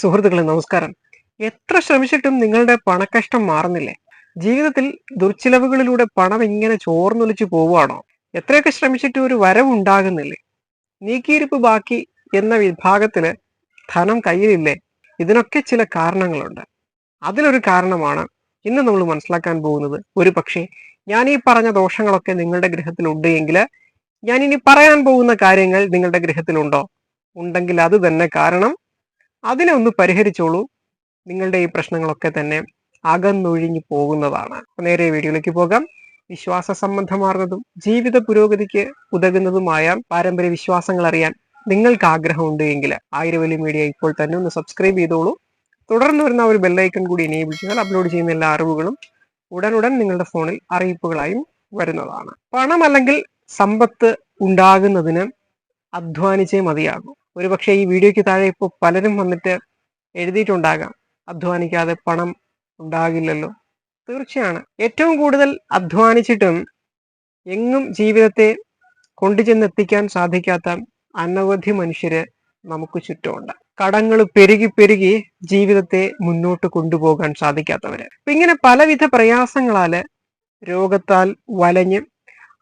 സുഹൃത്തുക്കളെ നമസ്കാരം. എത്ര ശ്രമിച്ചിട്ടും നിങ്ങളുടെ പണക്കഷ്ടം മാറുന്നില്ലേ? ജീവിതത്തിൽ ദുർച്ചിലവുകളിലൂടെ പണം ഇങ്ങനെ ചോർന്നൊലിച്ചു പോവുകയാണോ? എത്രയൊക്കെ ശ്രമിച്ചിട്ടും ഒരു വരവുണ്ടാകുന്നില്ലേ? നീക്കിയിരിപ്പ് ബാക്കി എന്ന വിഭാഗത്തിന് ധനം കയ്യിലില്ലേ? ഇതിനൊക്കെ ചില കാരണങ്ങളുണ്ട്. അതിലൊരു കാരണമാണ് ഇന്ന് നമ്മൾ മനസ്സിലാക്കാൻ പോകുന്നത്. ഒരു പക്ഷേ ഞാൻ ഈ പറഞ്ഞ ദോഷങ്ങളൊക്കെ നിങ്ങളുടെ ഗൃഹത്തിൽ ഉണ്ട് എങ്കിൽ ഞാൻ ഇനി പറയാൻ പോകുന്ന കാര്യങ്ങൾ നിങ്ങളുടെ ഗൃഹത്തിലുണ്ടോ? ഉണ്ടെങ്കിൽ അത് തന്നെ കാരണം അതിനെ ഒന്ന് പരിഹരിച്ചോളൂ. നിങ്ങളുടെ ഈ പ്രശ്നങ്ങളൊക്കെ തന്നെ അകന്നൊഴിഞ്ഞു പോകുന്നതാണ്. നേരെ വീഡിയോയിലേക്ക് പോകാം. വിശ്വാസ സംബന്ധമാർന്നതും ജീവിത പുരോഗതിക്ക് ഉതകുന്നതുമായ പാരമ്പര്യ വിശ്വാസങ്ങൾ അറിയാൻ നിങ്ങൾക്ക് ആഗ്രഹമുണ്ട് എങ്കിൽ ആയിരവലി മീഡിയ ഇപ്പോൾ തന്നെ ഒന്ന് സബ്സ്ക്രൈബ് ചെയ്തോളൂ. തുടർന്ന് വരുന്ന ഒരു ബെല്ലൈക്കൺ കൂടി എനേബിൾ ചെയ്താൽ അപ്ലോഡ് ചെയ്യുന്ന എല്ലാ അറിവുകളും ഉടനുടൻ നിങ്ങളുടെ ഫോണിൽ അറിയിപ്പുകളായും വരുന്നതാണ്. പണം അല്ലെങ്കിൽ സമ്പത്ത് ഉണ്ടാകുന്നതിന് അധ്വാനിച്ചേ മതിയാകും. ഒരുപക്ഷെ ഈ വീഡിയോയ്ക്ക് താഴെ ഇപ്പോൾ പലരും വന്നിട്ട് എഴുതിയിട്ടുണ്ടാകാം. അധ്വാനിക്കാതെ പണം ഉണ്ടാകില്ലല്ലോ. തീർച്ചയാണ്. ഏറ്റവും കൂടുതൽ അധ്വാനിച്ചിട്ടും എങ്ങും ജീവിതത്തെ കൊണ്ടുചെന്നെത്തിക്കാൻ സാധിക്കാത്ത അനവധി മനുഷ്യര് നമുക്ക് ചുറ്റുമുണ്ട്. കടങ്ങൾ പെരുകി പെരുകി ജീവിതത്തെ മുന്നോട്ട് കൊണ്ടുപോകാൻ സാധിക്കാത്തവര്. അപ്പൊ ഇങ്ങനെ പലവിധ പ്രയാസങ്ങളാൽ രോഗത്താൽ വലഞ്ഞ്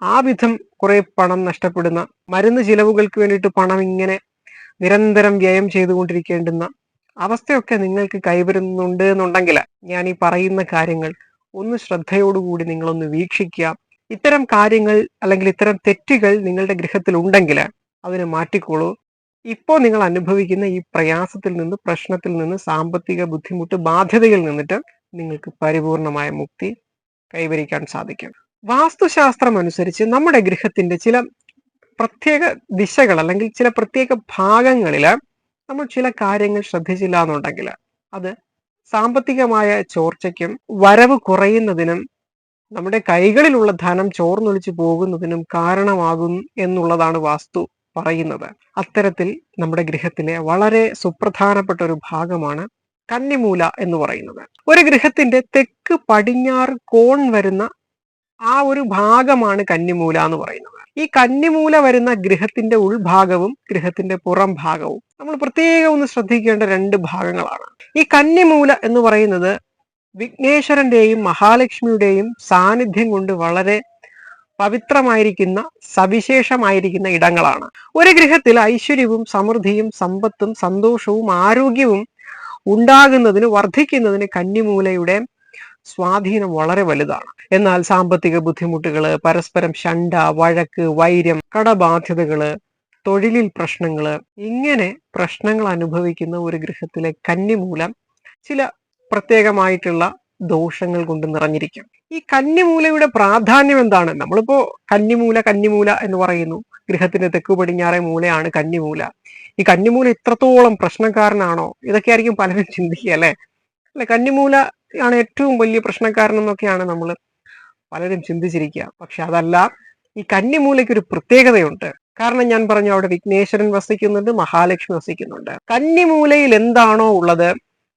ആ വിധം കുറെ പണം നഷ്ടപ്പെടുന്ന മരുന്ന് ചിലവുകൾക്ക് വേണ്ടിയിട്ട് പണം ഇങ്ങനെ നിരന്തരം വ്യയം ചെയ്തുകൊണ്ടിരിക്കേണ്ടുന്ന അവസ്ഥയൊക്കെ നിങ്ങൾക്ക് കൈവരുന്നുണ്ട് എന്നുണ്ടെങ്കിൽ ഞാൻ ഈ പറയുന്ന കാര്യങ്ങൾ ഒന്ന് ശ്രദ്ധയോടുകൂടി നിങ്ങളൊന്ന് വീക്ഷിക്കുക. ഇത്തരം കാര്യങ്ങൾ അല്ലെങ്കിൽ ഇത്തരം തെറ്റുകൾ നിങ്ങളുടെ ഗൃഹത്തിൽ ഉണ്ടെങ്കിൽ അതിനെ മാറ്റിക്കോളൂ. ഇപ്പോൾ നിങ്ങൾ അനുഭവിക്കുന്ന ഈ പ്രയാസത്തിൽ നിന്ന് പ്രശ്നത്തിൽ നിന്ന് സാമ്പത്തിക ബുദ്ധിമുട്ട് ബാധ്യതയിൽ നിന്നിട്ട് നിങ്ങൾക്ക് പരിപൂർണമായ മുക്തി കൈവരിക്കാൻ സാധിക്കും. വാസ്തുശാസ്ത്രം അനുസരിച്ച് നമ്മുടെ ഗൃഹത്തിന്റെ ചില പ്രത്യേക ദിശകൾ അല്ലെങ്കിൽ ചില പ്രത്യേക ഭാഗങ്ങളിൽ നമ്മൾ ചില കാര്യങ്ങൾ ശ്രദ്ധിച്ചില്ല എന്നുണ്ടെങ്കിൽ അത് സാമ്പത്തികമായ ചോർച്ചയ്ക്കും വരവ് കുറയുന്നതിനും നമ്മുടെ കൈകളിലുള്ള ധനം ചോർന്നൊലിച്ചു പോകുന്നതിനും കാരണമാകും എന്നുള്ളതാണ് വാസ്തു പറയുന്നത്. അത്തരത്തിൽ നമ്മുടെ ഗൃഹത്തിലെ വളരെ സുപ്രധാനപ്പെട്ട ഒരു ഭാഗമാണ് കന്നിമൂല എന്ന് പറയുന്നത്. ഒരു ഗൃഹത്തിന്റെ തെക്ക് പടിഞ്ഞാറ് കോൺ വരുന്ന ആ ഒരു ഭാഗമാണ് കന്നിമൂല എന്ന് പറയുന്നത്. ഈ കന്നിമൂല വരുന്ന ഗൃഹത്തിന്റെ ഉൾഭാഗവും ഗൃഹത്തിന്റെ പുറം ഭാഗവും. നമ്മൾ പ്രത്യേകം ഒന്ന് ശ്രദ്ധിക്കേണ്ട രണ്ട് ഭാഗങ്ങളാണ്. ഈ കന്നിമൂല എന്ന് പറയുന്നത് വിഘ്നേശ്വരന്റെയും മഹാലക്ഷ്മിയുടെയും സാന്നിധ്യം കൊണ്ട് വളരെ പവിത്രമായിരിക്കുന്ന സവിശേഷമായിരിക്കുന്ന ഇടങ്ങളാണ്. ഒരു ഗൃഹത്തിൽ ഐശ്വര്യവും സമൃദ്ധിയും സമ്പത്തും സന്തോഷവും ആരോഗ്യവും ഉണ്ടാകുന്നതിന് വർദ്ധിക്കുന്നതിന് കന്നിമൂലയുടെ സ്വാധീനം വളരെ വലുതാണ്. എന്നാൽ സാമ്പത്തിക ബുദ്ധിമുട്ടുകൾ പരസ്പരം ശണ്ട വഴക്ക് വൈര്യം കടബാധ്യതകൾ തൊഴിലിൽ പ്രശ്നങ്ങൾ ഇങ്ങനെ പ്രശ്നങ്ങൾ അനുഭവിക്കുന്ന ഒരു ഗൃഹത്തിലെ കന്നി മൂലം ചില പ്രത്യേകമായിട്ടുള്ള ദോഷങ്ങൾ കൊണ്ട് നിറഞ്ഞിരിക്കും. ഈ കന്നിമൂലയുടെ പ്രാധാന്യം എന്താണ്? നമ്മളിപ്പോ കന്നിമൂല കന്നിമൂല എന്ന് പറയുന്നു. ഗൃഹത്തിന്റെ തെക്കു പടിഞ്ഞാറേ മൂലയാണ് കന്നിമൂല. ഈ കന്നിമൂല ഇത്രത്തോളം പ്രശ്നക്കാരനാണോ? ഇതൊക്കെ ആയിരിക്കും പലരും ചിന്തിക്കുക അല്ലെ? അല്ലെ? കന്നിമൂല ആണ് ഏറ്റവും വലിയ പ്രശ്നക്കാരൻ എന്നൊക്കെയാണ് നമ്മൾ പലരും ചിന്തിച്ചിരിക്കുക പക്ഷെ അതല്ല ഈ കന്നിമൂലയ്ക്ക് ഒരു പ്രത്യേകതയുണ്ട്. കാരണം ഞാൻ പറഞ്ഞു അവിടെ വിഘ്നേശ്വരൻ വസിക്കുന്നുണ്ട് മഹാലക്ഷ്മി വസിക്കുന്നുണ്ട്. കന്നിമൂലയിൽ എന്താണോ ഉള്ളത്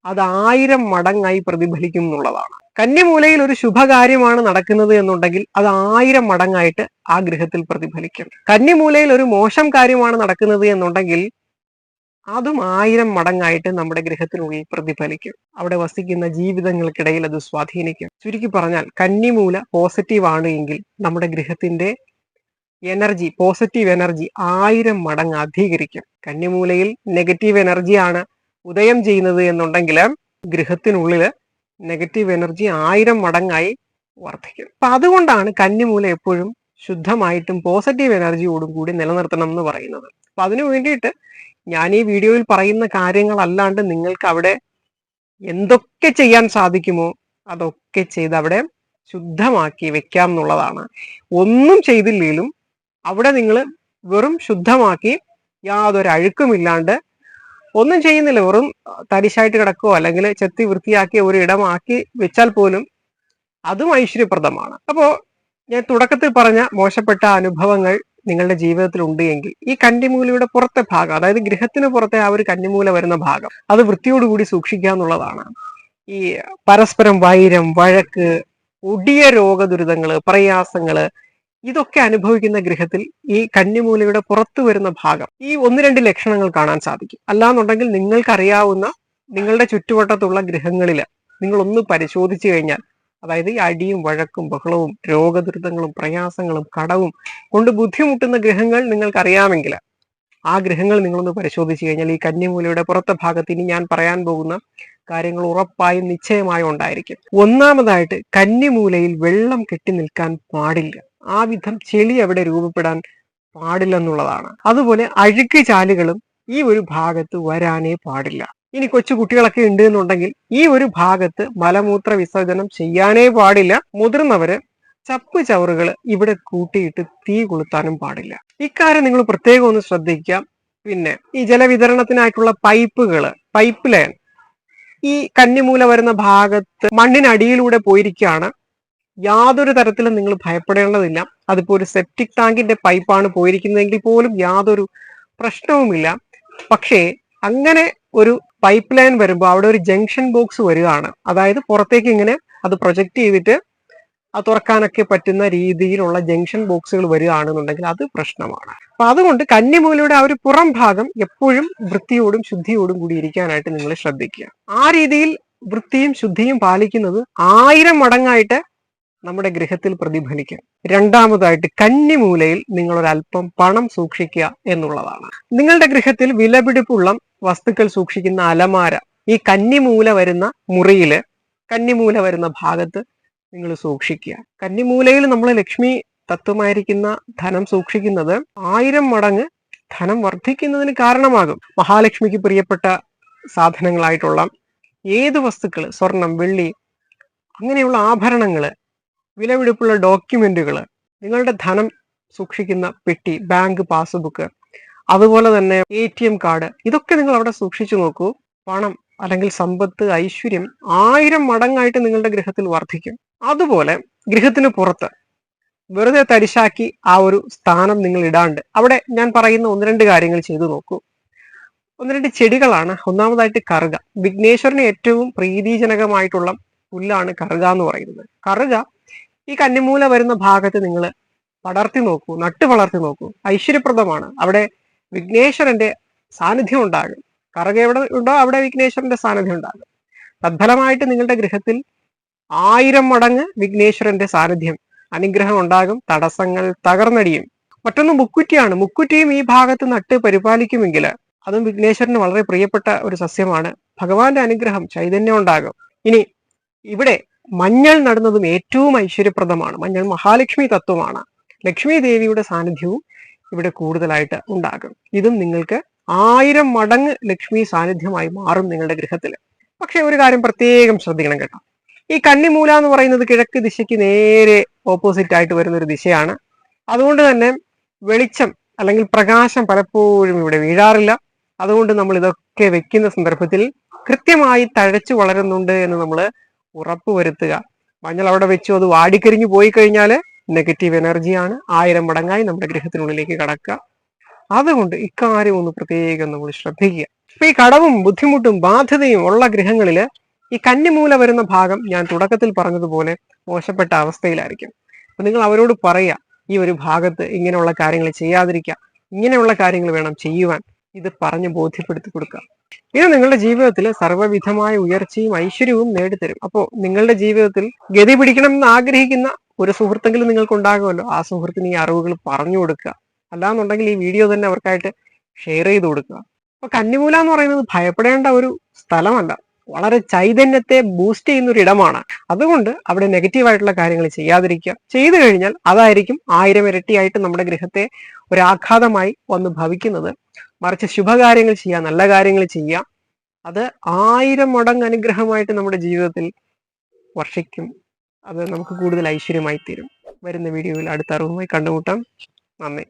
അത് ആയിരം മടങ്ങായി പ്രതിഫലിക്കും എന്നുള്ളതാണ്. കന്നിമൂലയിൽ ഒരു ശുഭകാര്യമാണ് നടക്കുന്നത് എന്നുണ്ടെങ്കിൽ അത് ആയിരം മടങ്ങായിട്ട് ആ ഗൃഹത്തിൽ പ്രതിഫലിക്കും. കന്നിമൂലയിൽ ഒരു മോശം കാര്യമാണ് നടക്കുന്നത് എന്നുണ്ടെങ്കിൽ അതും ആയിരം മടങ്ങായിട്ട് നമ്മുടെ ഗ്രഹത്തിനുള്ളിൽ പ്രതിഫലിക്കും. അവിടെ വസിക്കുന്ന ജീവിതങ്ങൾക്കിടയിൽ അത് സ്വാധീനിക്കും. ചുരുക്കി പറഞ്ഞാൽ കന്നിമൂല പോസിറ്റീവ് ആണ് എങ്കിൽ നമ്മുടെ ഗ്രഹത്തിന്റെ എനർജി പോസിറ്റീവ് എനർജി ആയിരം മടങ്ങ് അധികരിക്കും. കന്നിമൂലയിൽ നെഗറ്റീവ് എനർജിയാണ് ഉദയം ചെയ്യുന്നത് എന്നുണ്ടെങ്കിൽ ഗൃഹത്തിനുള്ളിൽ നെഗറ്റീവ് എനർജി ആയിരം മടങ്ങായി വർദ്ധിക്കും. അപ്പൊ അതുകൊണ്ടാണ് കന്നിമൂല എപ്പോഴും ശുദ്ധമായിട്ടും പോസിറ്റീവ് എനർജിയോടും കൂടി നിലനിർത്തണം എന്ന് പറയുന്നത്. അപ്പൊ അതിനു വേണ്ടിയിട്ട് ഞാൻ ഈ വീഡിയോയിൽ പറയുന്ന കാര്യങ്ങളല്ലാണ്ട് നിങ്ങൾക്ക് അവിടെ എന്തൊക്കെ ചെയ്യാൻ സാധിക്കുമോ അതൊക്കെ ചെയ്ത് അവിടെ ശുദ്ധമാക്കി വെക്കാം എന്നുള്ളതാണ്. ഒന്നും ചെയ്തില്ലെങ്കിലും അവിടെ നിങ്ങൾ വെറും ശുദ്ധമാക്കി യാതൊരു അഴുക്കുമില്ലാണ്ട് ഒന്നും ചെയ്യുന്നില്ല. വെറും തരിശായിട്ട് കിടക്കുകയോ അല്ലെങ്കിൽ ചെത്തി വൃത്തിയാക്കി ഒരു ഇടമാക്കി വെച്ചാൽ പോലും അതും ഐശ്വര്യപ്രദമാണ്. അപ്പോൾ ഞാൻ തുടക്കത്തിൽ പറഞ്ഞ മോശപ്പെട്ട അനുഭവങ്ങൾ നിങ്ങളുടെ ജീവിതത്തിൽ ഉണ്ട് എങ്കിൽ ഈ കന്നിമൂലയുടെ പുറത്തെ ഭാഗം അതായത് ഗൃഹത്തിന് പുറത്തെ ആ ഒരു കന്നിമൂല വരുന്ന ഭാഗം അത് വൃത്തിയോടുകൂടി സൂക്ഷിക്കുക എന്നുള്ളതാണ്. ഈ പരസ്പരം വൈരം വഴക്ക് ഒടിയ രോഗദുരിതങ്ങൾ പ്രയാസങ്ങൾ ഇതൊക്കെ അനുഭവിക്കുന്ന ഗൃഹത്തിൽ ഈ കന്നിമൂലയുടെ പുറത്തു വരുന്ന ഭാഗം ഈ ഒന്ന് രണ്ട് ലക്ഷണങ്ങൾ കാണാൻ സാധിക്കും. അല്ലാന്നുണ്ടെങ്കിൽ നിങ്ങൾക്കറിയാവുന്ന നിങ്ങളുടെ ചുറ്റുവട്ടത്തുള്ള ഗൃഹങ്ങളിൽ നിങ്ങൾ ഒന്ന് പരിശോധിച്ചു കഴിഞ്ഞാൽ അതായത് ഈ അടിയും വഴക്കും ബഹളവും രോഗദുരിതങ്ങളും പ്രയാസങ്ങളും കടവും കൊണ്ട് ബുദ്ധിമുട്ടുന്ന ഗ്രഹങ്ങൾ നിങ്ങൾക്കറിയാമെങ്കിൽ ആ ഗ്രഹങ്ങൾ നിങ്ങളൊന്ന് പരിശോധിച്ചു കഴിഞ്ഞാൽ ഈ കന്യമൂലയുടെ പുറത്തെ ഭാഗത്ത് ഇനി ഞാൻ പറയാൻ പോകുന്ന കാര്യങ്ങൾ ഉറപ്പായും നിശ്ചയമായും ഉണ്ടായിരിക്കും. ഒന്നാമതായിട്ട് കന്നിമൂലയിൽ വെള്ളം കെട്ടി നിൽക്കാൻ പാടില്ല. ആ വിധം ചെളി അവിടെ രൂപപ്പെടാൻ പാടില്ലെന്നുള്ളതാണ്. അതുപോലെ അഴുക്ക് ചാലുകളും ഈ ഒരു ഭാഗത്ത് വരാനേ പാടില്ല. ഇനി കൊച്ചു കുട്ടികളൊക്കെ ഉണ്ട് എന്നുണ്ടെങ്കിൽ ഈ ഒരു ഭാഗത്ത് മലമൂത്ര വിസർജനം ചെയ്യാനേ പാടില്ല. മുതിർന്നവര് ചപ്പ് ചവറുകൾ ഇവിടെ കൂട്ടിയിട്ട് തീ കൊളുത്താനും പാടില്ല. ഇക്കാര്യം നിങ്ങൾ പ്രത്യേകം ഒന്ന് ശ്രദ്ധിക്കാം പിന്നെ ഈ ജലവിതരണത്തിനായിട്ടുള്ള പൈപ്പുകൾ പൈപ്പ് ലൈൻ ഈ കന്നിമൂല വരുന്ന ഭാഗത്ത് മണ്ണിനടിയിലൂടെ പോയിരിക്കുകയാണ്. യാതൊരു തരത്തിലും നിങ്ങൾ ഭയപ്പെടേണ്ടതില്ല. അതിപ്പോ ഒരു സെപ്റ്റിക് ടാങ്കിന്റെ പൈപ്പാണ് പോയിരിക്കുന്നതെങ്കിൽ പോലും യാതൊരു പ്രശ്നവുമില്ല. പക്ഷേ അങ്ങനെ ഒരു പൈപ്പ് ലൈൻ വരുമ്പോൾ അവിടെ ഒരു ജംഗ്ഷൻ ബോക്സ് വരികയാണ്. അതായത് പുറത്തേക്ക് ഇങ്ങനെ അത് പ്രൊജക്റ്റ് ചെയ്തിട്ട് അത് തുറക്കാനൊക്കെ പറ്റുന്ന രീതിയിലുള്ള ജംഗ്ഷൻ ബോക്സുകൾ വരികയാണെന്നുണ്ടെങ്കിൽ അത് പ്രശ്നമാണ്. അപ്പൊ അതുകൊണ്ട് കന്നിമൂലയുടെ ആ ഒരു പുറം ഭാഗം എപ്പോഴും വൃത്തിയോടും ശുദ്ധിയോടും കൂടി ഇരിക്കാനായിട്ട് നിങ്ങൾ ശ്രദ്ധിക്കുക. ആ രീതിയിൽ വൃത്തിയും ശുദ്ധിയും പാലിക്കുന്നത് ആയിരം മടങ്ങായിട്ട് നമ്മുടെ ഗൃഹത്തിൽ പ്രതിഫലിക്കും. രണ്ടാമതായിട്ട് കന്നിമൂലയിൽ നിങ്ങൾ ഒരല്പം പണം സൂക്ഷിക്കുക എന്നുള്ളതാണ്. നിങ്ങളുടെ ഗൃഹത്തിൽ വിലപിടിപ്പുള്ള വസ്തുക്കൾ സൂക്ഷിക്കുന്ന അലമാര ഈ കന്നിമൂല വരുന്ന മുറിയിൽ കന്നിമൂല വരുന്ന ഭാഗത്ത് നിങ്ങൾ സൂക്ഷിക്കുക. കന്നിമൂലയിൽ നമ്മൾ ലക്ഷ്മി തത്വമായിരിക്കുന്ന ധനം സൂക്ഷിക്കുന്നത് ആയിരം മടങ്ങ് ധനം വർദ്ധിക്കുന്നതിന് കാരണമാകും. മഹാലക്ഷ്മിക്ക് പ്രിയപ്പെട്ട സാധനങ്ങളായിട്ടുള്ള ഏത് വസ്തുക്കൾ സ്വർണം വെള്ളി അങ്ങനെയുള്ള ആഭരണങ്ങൾ വിലപിടിപ്പുള്ള ഡോക്യുമെന്റുകൾ നിങ്ങളുടെ ധനം സൂക്ഷിക്കുന്ന പെട്ടി ബാങ്ക് പാസ്ബുക്ക് അതുപോലെ തന്നെ എ ടി എം കാർഡ് ഇതൊക്കെ നിങ്ങൾ അവിടെ സൂക്ഷിച്ചു നോക്കൂ. പണം അല്ലെങ്കിൽ സമ്പത്ത് ഐശ്വര്യം ആയിരം മടങ്ങായിട്ട് നിങ്ങളുടെ ഗൃഹത്തിൽ വർദ്ധിക്കും. അതുപോലെ ഗൃഹത്തിന് പുറത്ത് വെറുതെ തരിശാക്കി ആ ഒരു സ്ഥാനം നിങ്ങൾ ഇടാണ്ട് അവിടെ ഞാൻ പറയുന്ന ഒന്ന് രണ്ട് കാര്യങ്ങൾ ചെയ്തു നോക്കൂ. ഒന്ന് രണ്ട് ചെടികളാണ്. ഒന്നാമതായിട്ട് കറുക. വിഘ്നേശ്വരന് ഏറ്റവും പ്രീതിജനകമായിട്ടുള്ള പുല്ലാണ് കറുക എന്ന് പറയുന്നത്. കറുക ഈ കന്നിമൂല വരുന്ന ഭാഗത്ത് നിങ്ങൾ പടർത്തി നോക്കൂ. നട്ടു വളർത്തി നോക്കൂ. ഐശ്വര്യപ്രദമാണ്. അവിടെ വിഘ്നേശ്വരന്റെ സാന്നിധ്യം ഉണ്ടാകും കറുക എവിടെ ഉണ്ടോ അവിടെ വിഘ്നേശ്വരന്റെ സാന്നിധ്യം ഉണ്ടാകും തദ്ഫലമായിട്ട് നിങ്ങളുടെ ഗൃഹത്തിൽ ആയിരം മടങ്ങ് വിഘ്നേശ്വരന്റെ സാന്നിധ്യം അനുഗ്രഹം ഉണ്ടാകും. തടസ്സങ്ങൾ തകർന്നടിയും. മറ്റൊന്ന് മുക്കുറ്റിയാണ്. മുക്കുറ്റിയും ഈ ഭാഗത്ത് നട്ട് പരിപാലിക്കുമെങ്കിൽ അതും വിഘ്നേശ്വരന് വളരെ പ്രിയപ്പെട്ട ഒരു സസ്യമാണ്. ഭഗവാന്റെ അനുഗ്രഹം ചൈതന്യം ഉണ്ടാകും. ഇനി ഇവിടെ മഞ്ഞൾ നടുന്നതും ഏറ്റവും ഐശ്വര്യപ്രദമാണ്. മഞ്ഞൾ മഹാലക്ഷ്മി തത്വമാണ്. ലക്ഷ്മി ദേവിയുടെ സാന്നിധ്യവും ഇവിടെ കൂടുതലായിട്ട് ഉണ്ടാകും. ഇതും നിങ്ങൾക്ക് ആയിരം മടങ്ങ് ലക്ഷ്മി സാന്നിധ്യമായി മാറും നിങ്ങളുടെ ഗൃഹത്തിൽ പക്ഷെ ഒരു കാര്യം പ്രത്യേകം ശ്രദ്ധിക്കണം കേട്ടോ. ഈ കണ്ണിമൂല എന്ന് പറയുന്നത് കിഴക്ക് ദിശയ്ക്ക് നേരെ ഓപ്പോസിറ്റ് ആയിട്ട് വരുന്ന ഒരു ദിശയാണ്. അതുകൊണ്ട് തന്നെ വെളിച്ചം അല്ലെങ്കിൽ പ്രകാശം പലപ്പോഴും ഇവിടെ വീഴാറില്ല. അതുകൊണ്ട് നമ്മൾ ഇതൊക്കെ വെക്കുന്ന സന്ദർഭത്തിൽ കൃത്യമായി തഴച്ചു വളരുന്നുണ്ട് എന്ന് നമ്മൾ ഉറപ്പുവരുത്തുക. മഞ്ഞൾ അവിടെ വെച്ചു അത് വാടിക്കരിഞ്ഞു പോയി കഴിഞ്ഞാൽ നെഗറ്റീവ് എനർജിയാണ് ആയിരം മടങ്ങായി നമ്മുടെ ഗ്രഹത്തിനുള്ളിലേക്ക് കടക്കുക. അതുകൊണ്ട് ഇക്കാര്യം ഒന്ന് പ്രത്യേകം നമ്മൾ ശ്രദ്ധിക്കുക. ഇപ്പൊ ഈ കടവും ബുദ്ധിമുട്ടും ബാധ്യതയും ഉള്ള ഗ്രഹങ്ങളിൽ ഈ കന്നിമൂല വരുന്ന ഭാഗം ഞാൻ തുടക്കത്തിൽ പറഞ്ഞതുപോലെ മോശപ്പെട്ട അവസ്ഥയിലായിരിക്കും. അപ്പൊ നിങ്ങൾ അവരോട് പറയുക ഈ ഒരു ഭാഗത്ത് ഇങ്ങനെയുള്ള കാര്യങ്ങൾ ചെയ്യാതിരിക്കുക. ഇങ്ങനെയുള്ള കാര്യങ്ങൾ വേണം ചെയ്യുവാൻ. ഇത് പറഞ്ഞ് ബോധ്യപ്പെടുത്തി കൊടുക്കുക. ഇത് നിങ്ങളുടെ ജീവിതത്തിൽ സർവവിധമായ ഉയർച്ചയും ഐശ്വര്യവും നേടിത്തരും. അപ്പോൾ നിങ്ങളുടെ ജീവിതത്തിൽ ഗതി പിടിക്കണം എന്ന് ആഗ്രഹിക്കുന്ന ഒരു സുഹൃത്തെങ്കിലും നിങ്ങൾക്ക് ഉണ്ടാകുമല്ലോ ആ സുഹൃത്തിന് ഈ അറിവുകൾ പറഞ്ഞു കൊടുക്കുക. അല്ലാന്നുണ്ടെങ്കിൽ ഈ വീഡിയോ തന്നെ അവർക്കായിട്ട് ഷെയർ ചെയ്ത് കൊടുക്കുക. അപ്പൊ കന്നിമൂല എന്ന് പറയുന്നത് ഭയപ്പെടേണ്ട ഒരു സ്ഥലമല്ല. വളരെ ചൈതന്യത്തെ ബൂസ്റ്റ് ചെയ്യുന്ന ഒരു ഇടമാണ്. അതുകൊണ്ട് അവിടെ നെഗറ്റീവായിട്ടുള്ള കാര്യങ്ങൾ ചെയ്യാതിരിക്കുക. ചെയ്തു കഴിഞ്ഞാൽ അതായിരിക്കും ആയിരം ഇരട്ടിയായിട്ട് നമ്മുടെ ഗൃഹത്തെ ഒരാഘാതമായി വന്ന് ഭവിക്കുന്നത്. മറിച്ച് ശുഭകാര്യങ്ങൾ ചെയ്യുക നല്ല കാര്യങ്ങൾ ചെയ്യുക. അത് ആയിരം മടങ്ങ് അനുഗ്രഹമായിട്ട് നമ്മുടെ ജീവിതത്തിൽ വർഷിക്കും. അത് നമുക്ക് കൂടുതൽ ഐശ്വര്യമായി തീരും വരുന്ന വീഡിയോയിൽ അടുത്ത അറിവുമായി കണ്ടുമുട്ടാം. നന്ദി.